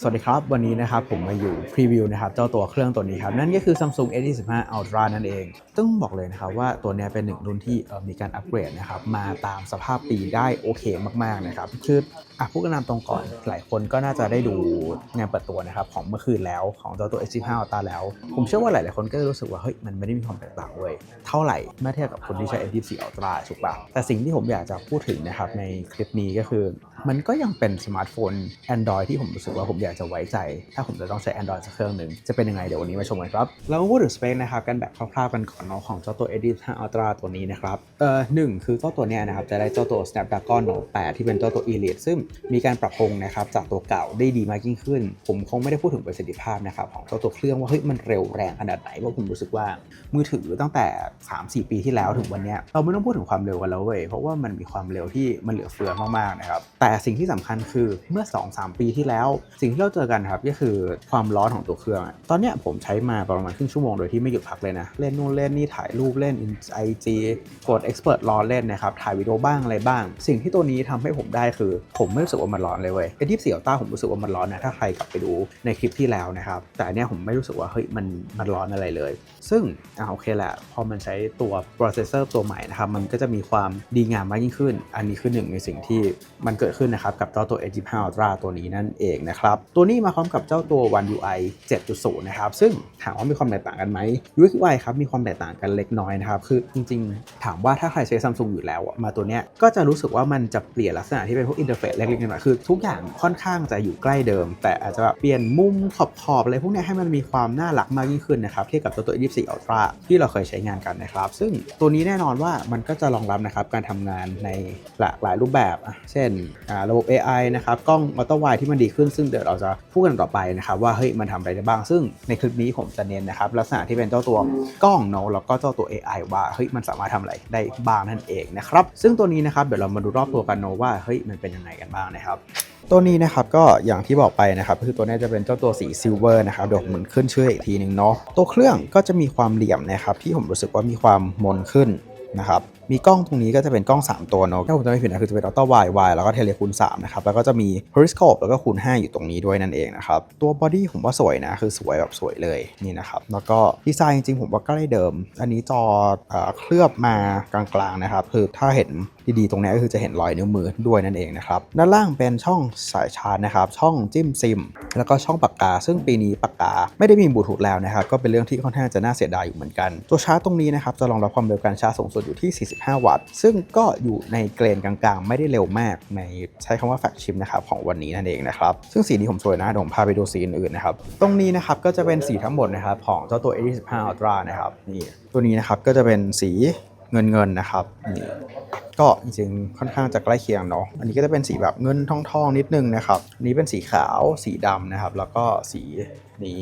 สวัสดีครับ วันนี้นะครับผมมาอยู่พรีวิวนะครับเจ้าตัวเครื่องตัวนี้ครับ นั่นก็คือ Samsung S25 Ultra นั่นเอง ต้องบอกเลยนะครับว่าตัวนี้เป็นหนึ่งรุ่นที่มีการอัปเกรดนะครับมาตามสภาพปีได้โอเคมากๆนะครับคืออะพูดกันตามตรงก่อนหลายคนก็น่าจะได้ดูงานเปิดตัวนะครับของเมื่อคืนแล้วของเจ้าตัว S25 Ultra แล้ว ผมเชื่อว่าหลายๆคนก็จะรู้สึกว่าเฮ้ยมันไม่ได้มีความแตกต่างเลยเท่าไหร่เมื่อเทียบกับคนที่ใช้ S24 Ultra ถูกปะแต่สิ่งที่ผมอยากจะพูดถึงนะครับในคลิปนี้ก็คือ มันก็ยังเป็นสมาร์ทโฟน Android ที่ผมรู้สึกว่าผมอยากจะไว้ใจ ถ้าผมจะต้องใช้ Android สักเครื่องหนึ่งจะเป็นยังไงเดี๋ยววันนี้มาชมกันครับเรามาพูดถึงสเปคนะครับกันแบบคร่าวๆกันก่อนเนาะของเจ้าตัว Edit 5 Ultra ตัวนี้นะครับเอ่อหนึ่งคือเจ้าตัวเนี้ยนะครับจะได้เจ้าตัว Snapdragon Note 8 ที่เป็นเจ้าตัว Elite ซึ่งมีการปรับปรุงนะครับจากตัวเก่าได้ดีมากยิ่งขึ้น ผมคงไม่ได้พูดถึงประสิทธิภาพนะครับของเจ้าตัวเครื่องว่าเฮ้ยมันเร็วแรงขนาดไหนเพราะผมรู้สึกว่ามือถือตั้งแต่ 3-4 ปีที่แล้วถึงวันเนี้ยเราไม่ต้องพูดถึงความเร็วกันแล้วเว้ยเพราะว่ามันมีความเร็วที่มันเหลือเฟือมากๆนะครับแต่สิ่งที่สำคัญคือเมื่อ 2-3 ปีที่แล้วสิ่งที่เราเจอกันครับก็คือความร้อนของตัวเครื่อง ตอนเนี้ยผมใช้มาประมาณครึ่งชั่วโมงโดยที่ไม่หยุดพักเลยนะ เล่นนู่นเล่นนี่ถ่ายรูปเล่นไอจีกด Expert รอเล่นนะครับ ถ่ายวิดีโอบ้างอะไรบ้าง สิ่งที่ตัวนี้ทำให้ผมได้คือ ผมไม่รู้สึกว่ามันร้อนเลยเว้ยไอที่เสียวต้าผมรู้สึกว่ามันร้อนนะถ้าใครกลับไปดูในคลิปที่แล้วนะครับแต่เนี้ยผมไม่รู้สึกว่าเฮ้ยมันมันร้อนอะไรเลย ซึ่งอ่าโอเคแหละพอมันใช้ตัว processor ตัวใหม่นะครับมันก็จะมีความดีงามมากยิ่งขึ้น อันนี้คือหนึ่งในสิ่งที่มันเกิดขึ้นนะครับกับเจ้าตัว Edge 5 Ultra ตัวนี้นั่นเองนะครับตัวนี้มาพร้อมกับเจ้าตัว One UI 7.0 นะครับ ซึ่งถามว่ามีความแตกต่างกันไหม UI UI ครับ มีความแตกต่างกันเล็กน้อยนะครับ คือจริงๆ ถามว่าถ้าใครใช้ Samsung อยู่แล้ว มาตัวเนี้ยก็จะรู้สึกว่ามันจะเปลี่ยนลักษณะที่เป็นพวกอินเทอร์เฟซเล็กๆน้อยๆคือทุกอย่างค่อนข้างจะอยู่ใกล้เดิม แต่อาจจะแบบเปลี่ยนมุมขอบๆอะไรพวกนี้ให้มันมีความน่ารักมากยิ่งขึ้นนะครับเทียบกับตัวตัว 24 Ultra ที่เราเคยใช้งานกันนะครับ ซึ่งตัวนี้แน่นอนว่ามันก็จะรองรับนะครับการทำงานในหลากหลายรูปแบบ เช่นระบบ AI นะครับกล้องอัลตร้าไวที่มันดีขึ้นซึ่งเดี๋ยวเราจะพูดกันต่อไปนะครับว่าเฮ้ยมันทำอะไรได้บ้าง ซึ่งในคลิปนี้ผมจะเน้นนะครับลักษณะที่เป็นเจ้าตัวกล้องเนาะแล้วก็เจ้าตัว AI ว่าเฮ้ยมันสามารถทำอะไรได้บ้างนั่นเองนะครับซึ่งตัวนี้นะครับเดี๋ยวเรามาดูรอบตัวกันเนาะว่าเฮ้ยมันเป็นยังไงกันบ้างนะครับตัวนี้นะครับก็อย่างที่บอกไปนะครับคือตัวนี้จะเป็นเจ้าตัวสีซิลเวอร์นะครับเดี๋ยวผมเหมือนขึ้นชื่ออีกทีหนึ่งเนาะตัวเครื่องก็จะมีความเหลี่ยมนะครับที่ผมรู้สึกว่ามีความมนขึ้นนะครับ มีกล้องตรงนี้ก็จะเป็นกล้อง 3 ตัวเนาะถ้าผมจำไม่ผิดนะคือจะเป็นอัลตร้าไวไวแล้วก็เทเลคูณ3นะครับแล้วก็จะมี periscope แล้วก็คูณ 5 อยู่ตรงนี้ด้วยนั่นเองนะครับตัวบอดี้ผมว่าสวยนะคือสวยแบบสวยเลยนี่นะครับแล้วก็ดีไซน์จริงๆผมว่าใกล้เดิม อันนี้จอเอ่อเคลือบมากลางๆนะครับคือถ้าเห็นดีๆ ตรงนี้ก็คือจะเห็นรอยนิ้วมือด้วยนั่นเองนะครับ ด้านล่างเป็นช่องสายชาร์จนะครับ ช่องจิ้มซิม แล้วก็ช่องปากกา ซึ่งปีนี้ปากกาไม่ได้มีบลูทูธแล้วนะครับ ก็เป็นเรื่องที่ค่อนข้างจะน่าเสียดายอยู่เหมือนกัน ตัวชาร์จตรงนี้นะครับ จะรองรับความเร็วการชาร์จสูงสุดอยู่ที่45วัตต์ ซึ่งก็อยู่ในเกรนกลางๆ ไม่ได้เร็วมากในใช้คำว่าแฟกชิมนะครับของวันนี้นั่นเองนะครับ ซึ่งสีนี้ผมสวยนะดูผมพาไปดูสีอื่นๆนะครับ ตรงนี้นะครับก็จะเป็นสีทั้งหมดนะครับของเจ้าตัว A25 Ultra นะครับนี่ตัวนี้นะครับก็จะเป็นสีเงินเงินๆนะครับนี่ก็จริงๆค่อนข้างจะใกล้เคียงเนาะอันนี้ก็จะเป็นสีแบบเงินทองทองๆนิดนึงนะครับนนี้เป็นสีขาวสีดำนะครับ แล้วก็สีนี้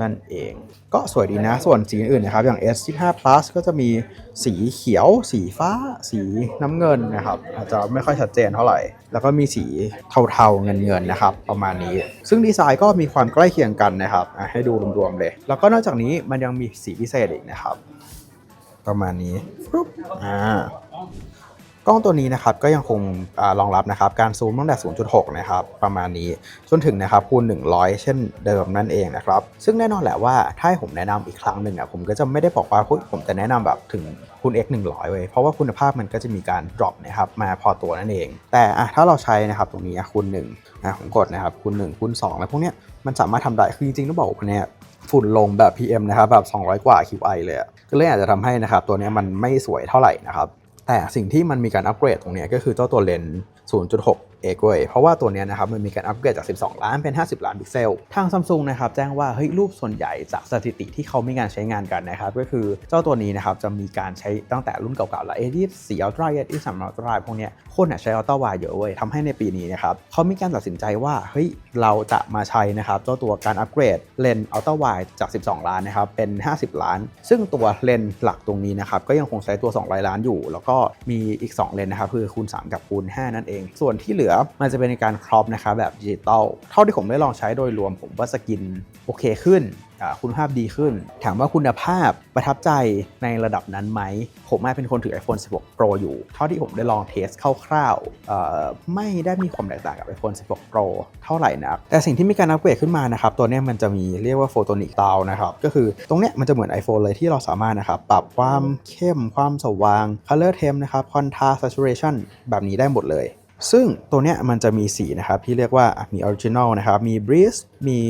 นั่นเอง ก็สวยดีนะ ส่วนสีอื่นนะครับ อย่าง S25 Plus ก็จะมีสีเขียว สีฟ้า สีน้ำเงินนะครับ อาจจะไม่ค่อยชัดเจนเท่าไหร่ แล้วก็มีสีเทาๆ เงินๆ นะครับ ประมาณนี้ ซึ่งดีไซน์ก็มีความใกล้เคียงกันนะครับอะให้ดูรวมๆเลย แล้วก็นอกจากนี้มันยังมีสีพิเศษอีกนะครับ ประมาณนี้ปุ๊บอ่า กล้องตัวนี้นะครับก็ยังคงรองรับนะครับการซูมตั้งแต่ 0.6 นะครับประมาณนี้จนถึงนะครับคูณ 100 เช่นเดิมนั่นเองนะครับซึ่งแน่นอนแหละว่าถ้าให้ผมแนะนำอีกครั้งหนึ่งอะผมก็จะไม่ได้บอกว่าผมจะแนะนำแบบถึงคูณ x 100 เว้ยเพราะว่าคุณภาพมันก็จะมีการ drop นะครับมาพอตัวนั่นเอง แต่อะถ้าเราใช้นะครับตรงนี้คูณ1อะผมกดนะครับคูณ1คูณ2แล้วพวกเนี้ยมันสามารถทำได้คือจริงๆต้องบอกว่าเนี่ยฝุ่นลงแบบ PM นะครับแบบ 200 กว่า QI เลยก็เลยอาจจะทำให้นะครับตัวนี้มันไม่สวยเท่าไหร่นะครับ แต่สิ่งที่มันมีการอัปเกรดตรงเนี้ยก็คือเจ้าตัวเลนส์0.6 เอกเว้ยเพราะว่าตัวนี้นะครับมันมีการอัปเกรดจาก 12 ล้านเป็น 50 ล้านพิกเซล ทางซัมซุงนะครับแจ้งว่าเฮ้ยรูปส่วนใหญ่จากสถิติที่เขามีการใช้งานกันนะครับก็คือเจ้าตัวนี้นะครับจะมีการใช้ตั้งแต่รุ่นเก่าๆแล้ว A24 Ultra A23 Ultra พวกเนี้ยคนอะใช้ Ultra Wide เยอะเว้ยทำให้ในปีนี้นะครับเขามีการตัดสินใจว่าเฮ้ยเราจะมาใช้นะครับเจ้าตัวการอัปเกรดเลนส์ Ultra Wide จาก 12 ล้านนะครับเป็น 50 ล้าน ซึ่งตัวเลนส์หลักตรงนี้นะครับก็ยังคงใช้ตัว 200 ล้านอยู่ แล้วก็มีอีก 2 เลนส์นะครับคือคูณ3กับคูณ5นั่นเอง ส่วนที่เหลือลือมันจะเป็นในการครอปนะครับแบบดิจิตอลเท่าที่ผมได้ลองใช้โดยรวมผมว่าสกินโอเคขึ้นคุณภาพดีขึ้น ถามว่าคุณภาพประทับใจในระดับนั้นไหม ผมไม่เป็นคนถือ iPhone 16 Pro อยู่ เท่าที่ผมได้ลองเทสคร่าวๆไม่ได้มีความแตกต่างกับ iPhone 16 Pro เท่าไหร่นักแต่สิ่งที่มีการอัปเกรดขึ้นมานะครับ ตัวนี้มันจะมีเรียกว่า Photonic d i a l นะครับ ก็คือตรงเนี้ยมันจะเหมือน iPhone เลยที่เราสามารถนะครับ ปรับความเข้มความสว่าง Color Temp นะครับ Contrast Saturation แบบนี้ได้หมดเลย ซึ่งตัวเนี้ยมันจะมีสีนะครับที่เรียกว่ามี Original นะครับ มี Breeze มี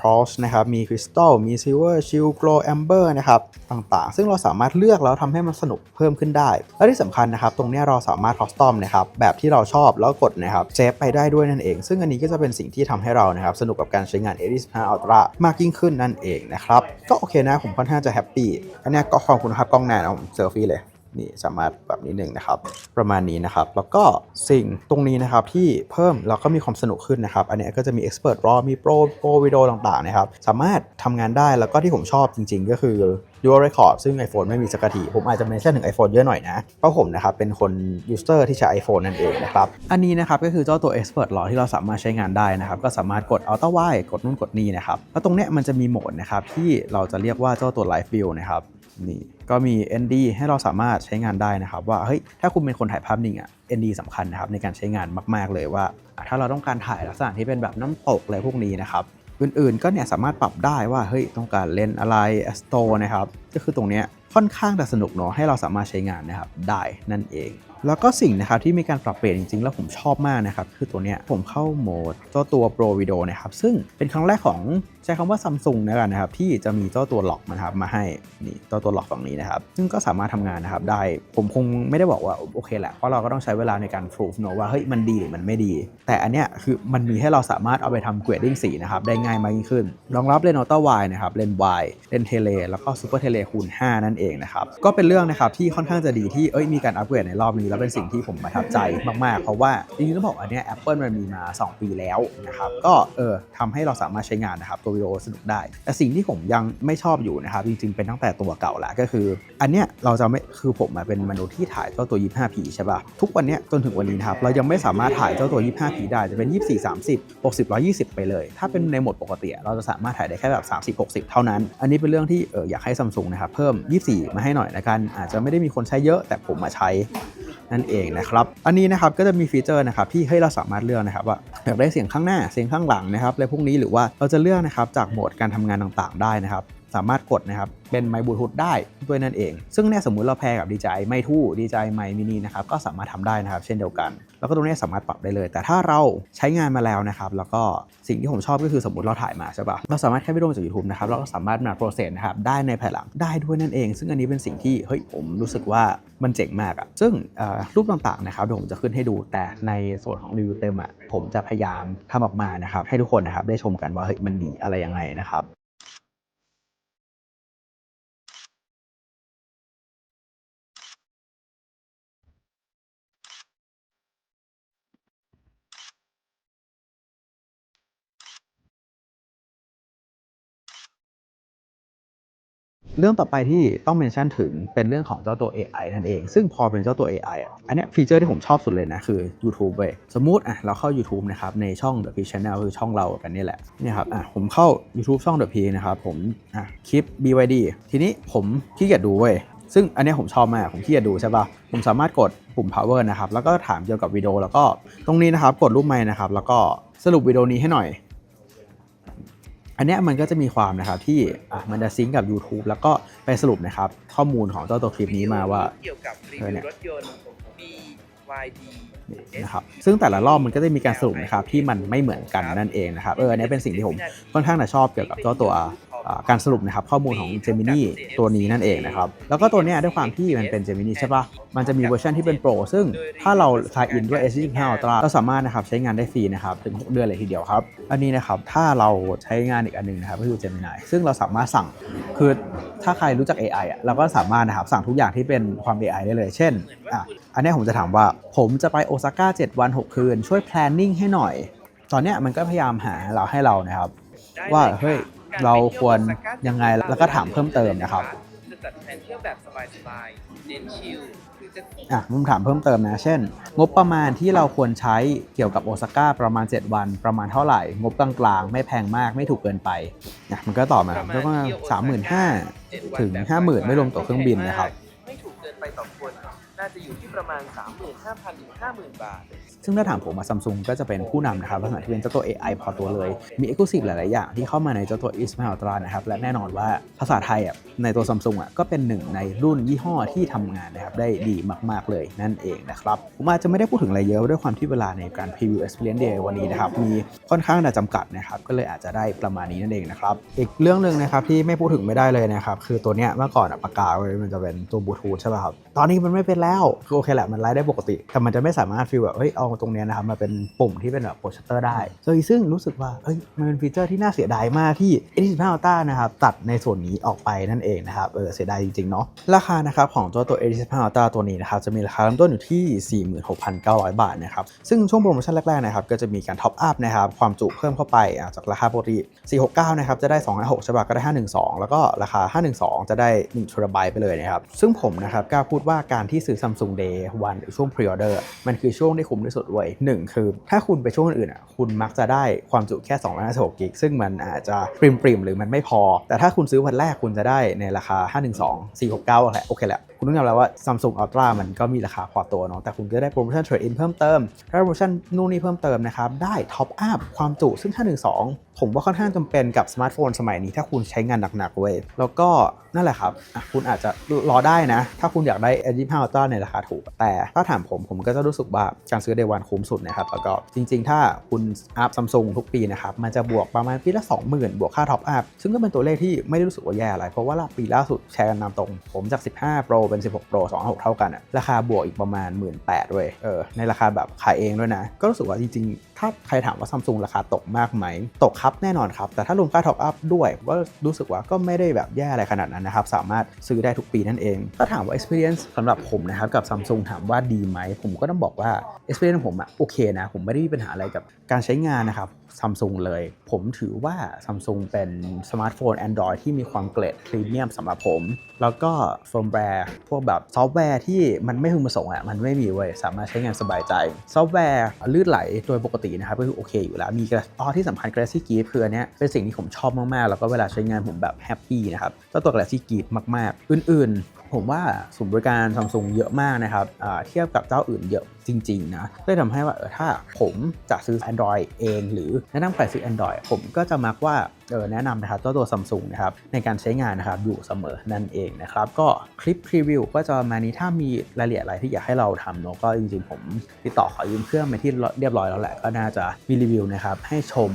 Pulse นะครับ มี Crystal มี Silver Shield Glow Amber นะครับ ต่างๆ ซึ่งเราสามารถเลือกแล้วทำให้มันสนุกเพิ่มขึ้นได้ และที่สำคัญนะครับ ตรงเนี้ยเราสามารถ custom นะครับแบบที่เราชอบแล้วกดนะครับเซฟไปได้ด้วยนั่นเอง ซึ่งอันนี้ก็จะเป็นสิ่งที่ทำให้เรานะครับ สนุกกับการใช้งาน A25 Ultra มากยิ่งขึ้นนั่นเองนะครับ ก็โอเคนะผมค่อนข้างจะแฮปปี้อันนี้ก็ความคุณภาพกล้องแน่นะผมเซลฟี่เลย นี่สามารถแบบนี้หนึ่งนะครับ ประมาณนี้นะครับ แล้วก็สิ่งตรงนี้นะครับที่เพิ่มแล้วก็มีความสนุกขึ้นนะครับ อันนี้ก็จะมี Expert RAW มี Pro Pro Video ต่างๆนะครับ สามารถทำงานได้แล้วก็ที่ผมชอบจริง ๆ ก็คือ Dual Record ซึ่ง iPhone ไม่มีสักทีผมอาจจะเมนชั่นถึง iPhone เยอะหน่อยนะเพราะผมนะครับเป็นคน user ที่ใช้ iPhone นั่นเองนะครับอันนี้นะครับก็คือเจ้าตัว Expert RAW ที่เราสามารถใช้งานได้นะครับก็สามารถกด Auto Wide กดนู่นกดนี่นะครับแล้วตรงเนี้ยมันจะมีโหมดนะครับที่เราจะเรียกว่าเจ้าตัว Live View นะครับ นี่ก็มี ND ให้เราสามารถใช้งานได้นะครับ ว่าเฮ้ยถ้าคุณเป็นคนถ่ายภาพนิ่งอะ ND สำคัญนะครับในการใช้งานมาก ๆ เลยว่า ถ้าเราต้องการถ่ายลักษณะที่เป็นแบบน้ำตกอะไรพวกนี้นะครับอื่นๆก็เนี่ยสามารถปรับได้ว่าเฮ้ยต้องการเลนส์อะไรสโตนะครับก็คือตรงเนี้ย ค่อนข้างจะสนุกเนาะให้เราสามารถใช้งานนะครับได้นั่นเอง แล้วก็สิ่งนะครับที่มีการปรับเปลี่ยนจริงๆ แล้วผมชอบมากนะครับคือตัวเนี้ยผมเข้าโหมดเจ้าตัว Pro Video นะครับซึ่งเป็นครั้งแรกของใช้คำว่าซัมซุงนะกันนะครับที่จะมีเจ้าตัวล็อกนะครับมาให้นี่เจ้าตัวล็อกฝั่งนี้นะครับซึ่งก็สามารถทำงานนะครับได้ผมคงไม่ได้บอกว่าโอเคแหละเพราะเราก็ต้องใช้เวลาในการพิสูจเนอะว่าเฮ้ยมันดีหรือมันไม่ดี แต่อันเนี้ยคือมันมีให้เราสามารถเอาไปทำเกรดดิ้งสีนะครับได้ง่ายมากยิ่งขึ้นรองรับเลนส์อัลตร้าไวนะครับเลนส์วเลนส์เทเลแล้วก็ซูเปอร์เทเลคูณ5นั่นเองนะครับก็เป็นเรื่องนะครับที่ค่อนข้างจะดีที่เอ้ยมีการอัปเกรดในรอบนี้แล้วเป็นสิ่งที่ผมประทับใจมากๆ เพราะว่าจริงๆต้องบอกอันเนี้ย Apple มันมีมา 2 ปีแล้วนะครับก็เออทำให้เราสามารถใช้งานนะครับตัววิดีโอสนุกได้ แต่สิ่งที่ผมยังไม่ชอบอยู่นะครับจริงๆเป็นตั้งแต่ตัวเก่าแหละก็คือ อันเนี้ยเราจะไม่คือผมมาเป็นมนุษย์ที่ถ่ายเจ้าตัว 25p ใช่ป่ะทุกวันเนี้ยจนถึงวันนี้นะครับเรายังไม่สามารถถ่ายเจ้าตัว 25p ได้จะเป็น 24 30 60 120 ไปเลย ถ้าเป็นในโหมดปกติ เราจะสามารถถ่ายได้แค่แบบ 30 60 เท่านั้น อันนี้เป็นเรื่องที่เอออยากให้ซัมซุงนะครับเพิ่ม 24มาให้หน่อยละกัน อาจจะไม่ได้มีคนใช้เยอะ แต่ผมมาใช้นั่นเองนะครับ อันนี้นะครับก็จะมีฟีเจอร์นะครับที่ให้เราสามารถเลือกนะครับว่าอยากได้เสียงข้างหน้าเสียงข้างหลังนะครับอะพวกนี้หรือว่าเราจะเลือกนะครับจากโหมดการทำงานต่างๆได้นะครับ สามารถกดนะครับเป็นไมค์บลูทูธได้ด้วยนั่นเอง ซึ่งเนี่ยสมมุติเราแพร์กับ DJI ไมค์ทู่ DJI ไมมินินะครับก็สามารถทำได้นะครับเช่นเดียวกัน แล้วก็ตรงนี้สามารถปรับได้เลย แต่ถ้าเราใช้งานมาแล้วนะครับแล้วก็สิ่งที่ผมชอบก็คือสมมติเราถ่ายมาใช่ปะเราสามารถแค่ไปลงจาก YouTube นะครับเราก็สามารถมาโปรเซสนะครับได้ในภายหลังได้ด้วยนั่นเอง ซึ่งอันนี้เป็นสิ่งที่เฮ้ยผมรู้สึกว่ามันเจ๋งมากอะซึ่งรูปต่างๆนะครับเดี๋ยวผมจะขึ้นให้ดูแต่ในส่วนของรีวิวเต็มอะผมจะพยายามทำออกมานะครับให้ทุกคนนะครับได้ชมกันว่าเฮ้ยมันดีอะไรยังไงนะครับ เรื่องต่อไปที่ต้องเมนชั่นถึงเป็นเรื่องของเจ้าตัว AI นั่นเอง ซึ่งพอเป็นเจ้าตัว AI อะอันเนี้ยฟีเจอร์ที่ผมชอบสุดเลยนะ คือ YouTube เว้ยสมมุติอะเราเข้า YouTube นะครับ ในช่อง The P Channel คือช่องเรากันนี่แหละนี่ครับอะผมเข้า YouTube ช่อง The P นะครับผมอะคลิป BYD ทีนี้ผมขี้เกียจดูเว้ยซึ่งอันเนี้ยผมชอบมาก ผมขี้เกียจดูใช่ปะผมสามารถกดปุ่ม power นะครับ แล้วก็ถามเกี่ยวกับวิดีโอ แล้วก็ตรงนี้นะครับ กดรูปไม้นะครับ แล้วก็สรุปวิดีโอนี้ให้หน่อย อันนี้มันก็จะมีความนะครับที่มันจะซิงกับ YouTube แล้วก็ไปสรุปนะครับ ข้อมูลของเจ้าตัวคลิปนี้มาว่าเกี่ยวกับรีวิวรถยนต์ BYD นะครับซึ่งแต่ละรอบมันก็จะมีการสรุปนะครับที่มันไม่เหมือนกันนั่นเองนะครับเอออันนี้เป็นสิ่งที่ผมค่อนข้างจะชอบเกี่ยวกับเจ้าตัว การสรุปนะครับข้อมูลของ Gemini ตัวนี้นั่นเองนะครับ แล้วก็ตัวนี้ด้วยความที่มันเป็น Gemini ใช่ปะมันจะมีเวอร์ชันที่เป็น Pro ซึ่งถ้าเรา sign in ด้วย S25 Ultra ก็สามารถนะครับใช้งานได้ฟรีนะครับถึง 6 เดือนเลยทีเดียวครับ อันนี้นะครับถ้าเราใช้งานอีกอันหนึงนะครับก็คือ Gemini ซึ่งเราสามารถสั่งคือถ้าใครรู้จัก AI อะเราก็สามารถนะครับสั่งทุกอย่างที่เป็นความ AI ได้เลย เช่นอะอันนี้ผมจะถามว่าผมจะไปโอซาก้า7วัน 6 คืน ช่วย planning ให้หน่อย ตอนเนี้ยมันก็พยายามหาเราให้เรานะครับว่าเฮ้ย เราควรยังไงแล้วก็ถามเพิ่มเติมนะครับจะจัดแผนเที่ยวแบบสบายๆเน้นชิลหรือจะอะผมถามเพิ่มเติมนะ เช่น งบประมาณที่เราควรใช้เกี่ยวกับโอซาก้าประมาณ 7 วัน ประมาณเท่าไหร่ งบกลางๆ ไม่แพงมากไม่ถูกเกินไปนะมันก็ตอบมาครับก็สามหมื่นห้าถึง50,000ไม่รวมตั๋วเครื่องบินนะครับ ไม่ถูกเกินไปต่อค น่าจะอยู่ที่ประมาณ 35,000ถึง50,000 บาท ซึ่งถ้าถามผมมาซัมซุงก็จะเป็นผู้นำนะครับลักษณะที่เป็นเจ้าตัว AI พอตัวเลย มี e x c l u s i v e หลาย ๆ อย่างที่เข้ามาในเจ้าตัว i s m a i l Ultra นะครับ และแน่นอนว่าภาษาไทยอะในตัวซัมซุงอะก็เป็นหนึ่งในรุ่นยี่ห้อที่ทำงานนะครับได้ดีมาก ๆ เลยนั่นเองนะครับผมอาจจะไม่ได้พูดถึงอะไรเยอะด้วยความที่เวลาในการ preview experience day วันนี้นะครับมีค่อนข้างจะจำกัดนะครับก็เลยอาจจะได้ประมาณนี้นั่นเองนะครับอีกเรื่องหนึ่งนะครับที่ไม่พูดถึงไม่ได้เลยนะครับคือตัวเนี้ยเมื่อก่อนอะปากกาเว้มันจะเป็นตัวบลูทูธใช่ป่ะครับตอนนี้มันไม่เป็นแล้วคือโอเคแหละมันไลฟ์ได้ปกติ แต่มันจะไม่สามารถฟีลแบบเฮ้ยเอาตรงเนี้ยนะครับมาเป็นปุ่มที่เป็นแบบโปรเจคเตอร์ได้ซึ่งซึ่งรู้สึกว่าเฮ้ยมันเป็นฟีเจอร์ที่น่าเสียดายมากที่ A15 Ultra นะครับตัดในส่วนนี้ออกไปนั่นเองนะครับเออเสียดายจริงๆเนาะราคานะครับของตัวตัว A15 Ultra ตัวนี้นะครับจะมีราคาเริ่มต้นอยู่ที่ 46,900 บาทนะครับซึ่งช่วงโปรโมชั่นแรกๆนะครับก็จะมีการท็อปอัพนะครับความจุเพิ่มเข้าไปอะจากราคาปกติ469นะครับจะได้256ใช่ป่ะก็ได้ 512 แล้วก็ราคา 512 จะได้1 t b ไปเลยนะครับซึ่งผมนะครับกล้าพูดว่าการที่ซื้อ Samsung Day วันหรือช่วง Pre-order มันคือช่วงที่คุ้มที่สุดเว้ยหนึ่งคือ ถ้าคุณไปช่วงอื่นอะคุณมักจะได้ความจุแค่256กิกซึ่งมันอาจจะปริมๆหรือมันไม่พอ แต่ถ้าคุณซื้อวันแรกคุณจะได้ในราคา 512 469โอเคโอเคแหละคุณต้องยอมรับว่า Samsung Ultra มันก็มีราคาพอตัวเนาะแต่คุณก็ได้โปรโมชั่น Trade In เพิ่มเติมได้โปรโมชั่นนู่นนี่เพิ่มเติมนะครับ ได้ Top Up ความจุซึ่ง512 ผมว่าค่อนข้างจำเป็นกับสมาร์ทโฟนสมัยนี้ถ้าคุณใช้งานหนักๆเว้ยแล้วก็นั่นแหละครับคุณอาจจะรอได้นะ ถ้าคุณอยากได้ A25 Ultra ในราคาถูก แต่ถ้าถามผมผมก็จะรู้สึกว่าการซื้อ Day One คุ้มสุดนะครับแล้วก็จริง ๆ ถ้าคุณอัพซัมซุงทุกปีนะครับมันจะบวกประมาณปีละ 20,000 บวกค่าท็อปอัพซึ่งก็เป็นตัวเลขที่ไม่ได้รู้สึกว่าแย่อะไรเพราะว่าปีล่าสุดแชร์กันนำตรงผมจาก 15 Pro เป็น 16 Pro 26 เท่ากันอะราคาบวกอีกประมาณ 18,000ด้วยเออในราคาแบบขายเองด้วยนะ ก็รู้สึกว่าจริงๆถ้าใครถามว่าซัมซุงราคาตกมากไหม ตกครับแน่นอนครับ แต่ถ้ารวมค่าท็อปอัพด้วยก็รู้สึกว่าก็ไม่ได้แบบแย่อะไรขนาดนั้นนะครับ สามารถซื้อได้ทุกปีนั่นเอง ถ้าถามว่า experience สำหรับผมนะครับกับ Samsung ถามว่าดีไหม ผมก็ต้องบอกว่า experience ผมอะโอเคนะ ผมไม่ได้มีปัญหาอะไรกับการใช้งานนะครับซัมซุงเลย ผมถือว่า Samsung เป็นสมาร์ทโฟน Android ที่มีความเกรดพรีเมียมสำหรับผม แล้วก็เฟิร์มแวร์พวกแบบซอฟต์แวร์ที่มันไม่พึงประสงค์อะมันไม่มีเว้ยสามารถใช้งานสบายใจ ซอฟต์แวร์ลื่นไหลโดยปกตินะครับก็คือโอเคอยู่แล้วมีกระอ๋อที่สำคัญ Galaxy g i f คืออันเนี้ยเป็นสิ่งที่ผมชอบมาก ๆ แล้วก็เวลาใช้งานผมแบบแฮปปี้นะครับเจ้าตัว Galaxy g i f มาก ๆ อื่น ๆ ผมว่าสูนบริการซัมซุงเยอะมากนะครับเทียบกับเจ้าอื่นเยอะ จริงๆนะเลยทำให้ว่าเออถ้าผมจะซื้อ Android เอง หรือแนะนำใครซื้อ Android ผมก็จะมักว่าเออแนะนำนะครับเจ้าตัว Samsung นะครับในการใช้งานนะครับอยู่เสมอนั่นเองนะครับก็คลิปพรีวิวก็จะมานี้ถ้ามีรายละเอียดอะไรที่อยากให้เราทำเนาะก็จริงๆ ผมติดต่อขอยืมเครื่องไปที่เรียบร้อยแล้วแหละก็น่าจะมีรีวิวนะครับให้ชม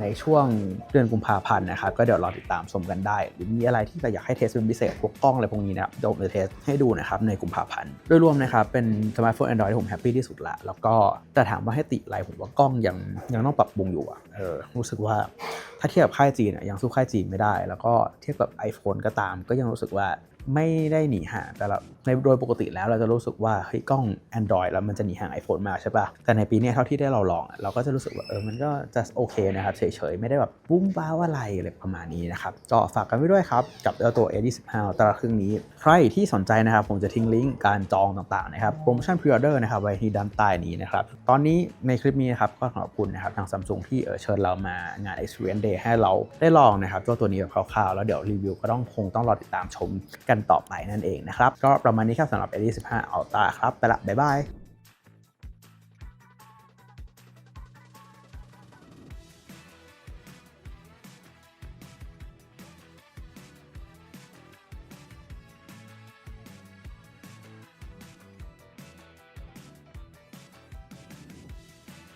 ในช่วงเดือนกุมภาพันธ์นะครับก็เดี๋ยวรอติดตามชมกันได้ หรือมีอะไรที่เราอยากให้เทสเป็นพิเศษพวกกล้องอะไรพวกนี้นะครับเดี๋ยวผมจะเทสให้ดูนะครับในกุมภาพันธ์โดยรวมนะครับเป็นสมาร์ทโฟน Android ที่ผมแฮปปี้ที่สุดละ แล้วก็แต่ถามว่าให้ติอะไรผมว่ากล้องยังยังต้องปรับปรุงอยู่อะเออรู้สึกว่าถ้าเทียบกับค่ายจีนอะยังสู้ค่ายจีนไม่ได้ แล้วก็เทียบกับ iPhone ก็ตาม ก็ยังรู้สึกว่า ไม่ได้หนีห่างแต่ในโดยปกติแล้วเราจะรู้สึกว่าเฮ้ยกล้อง Android แล้วมันจะหนีห่าง iPhone มากใช่ปะแต่ในปีนี้เท่าที่ได้เราลองเราก็จะรู้สึกว่าเออมันก็จะโอเคนะครับเฉยๆ ไม่ได้แบบบุ้มบ้าวอะไรอะไรประมาณนี้นะครับก็ฝากกันไว้ด้วยครับ กับตัว A25 ตราครื่งนี้ ใครที่สนใจนะครับผมจะทิ้งลิงก์การจองต่างๆนะครับโปรโมชั่นพรีออเดอร์นะครับไว้ที่ด้านใต้นี้นะครับตอนนี้ในคลิปนี้นะครับก็ขอบคุณนะครับทางซัมซุงที่เออเชิญเรามางาน Experience Day ให้เราได้ลองนะครับเจ้าตัวนี้แบบคร่าวๆแล้วเดี๋ยวรีวิวก็ต้องคงต้องรอติดตามชมกันันต่อไปนั่นเองนะครับ ก็ประมาณนี้ครับสำหรับ A25 Ultra ครับ ไปละ บ๊ายบาย